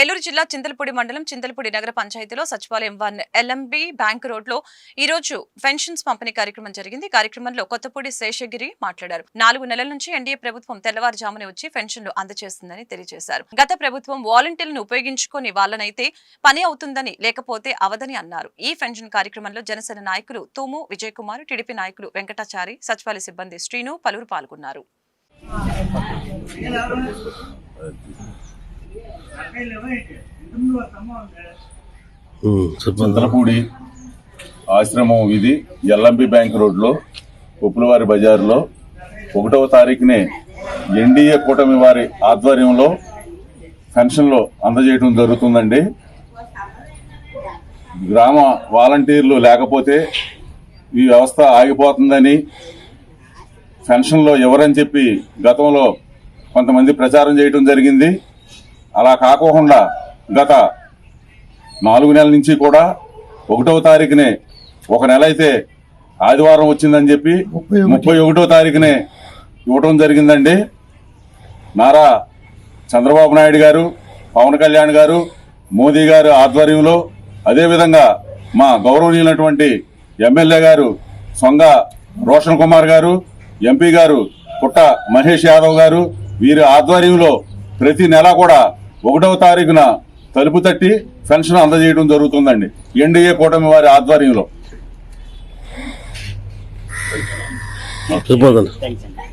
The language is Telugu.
ఏలూరు జిల్లా చింతలపూడి మండలం చింతలపూడి నగర పంచాయతీలో సచివాలయం వన్ ఎల్ఎంబి బ్యాంక్ రోడ్లో ఈ రోజు పెన్షన్స్ పంపిణీ కార్యక్రమం జరిగింది. కార్యక్రమంలో కొత్తపూడి శేషగిరి మాట్లాడారు. నాలుగు నెలల నుంచి ఎన్డీఏ ప్రభుత్వం తెల్లవారుజామునే వచ్చి పెన్షన్లు అందజేస్తుందని తెలియజేశారు. గత ప్రభుత్వం వాలంటీర్లను ఉపయోగించుకుని వాళ్ళనైతే పని అవుతుందని లేకపోతే అవదని అన్నారు. ఈ పెన్షన్ కార్యక్రమంలో జనసేన నాయకులు తూము విజయ్ కుమార్ టీడీపీ నాయకులు వెంకటాచారి సచివాలయ సిబ్బంది శ్రీను పలువురు పాల్గొన్నారు. ఉమ్, ఆశ్రమం ఇది ఎల్ఎంబి బ్యాంక్ రోడ్లో ఉప్పులవారి బజార్లో. ఒకటవ తారీఖునే ఎన్డీఏ కూటమి వారి ఆధ్వర్యంలో పెన్షన్లు అందజేయడం జరుగుతుందండి. గ్రామ వాలంటీర్లు లేకపోతే ఈ వ్యవస్థ ఆగిపోతుందని పెన్షన్లో ఎవరని చెప్పి గతంలో కొంతమంది ప్రచారం చేయడం జరిగింది. అలా కాకోకుండా గత నాలుగు నెలల నుంచి కూడా ఒకటవ తారీఖునే ఒక నెల అయితే ఆదివారం వచ్చిందని చెప్పి ముప్పై ఒకటో తారీఖునే ఇవ్వటం జరిగిందండి. నారా చంద్రబాబు నాయుడు గారు పవన్ కళ్యాణ్ గారు మోదీ గారు ఆధ్వర్యంలో అదేవిధంగా మా గౌరవనీయులైనటువంటి ఎమ్మెల్యే గారు సొంగ రోషన్ కుమార్ గారు ఎంపీ గారు పుట్ట మహేష్ యాదవ్ గారు వీరి ఆధ్వర్యంలో ప్రతి నెల కూడా ఒకటవ తారీఖున తలుపు తట్టి పెన్షన్ అందజేయడం జరుగుతుందండి. ఎన్డీఏ కూటమి వారి ఆధ్వర్యంలో.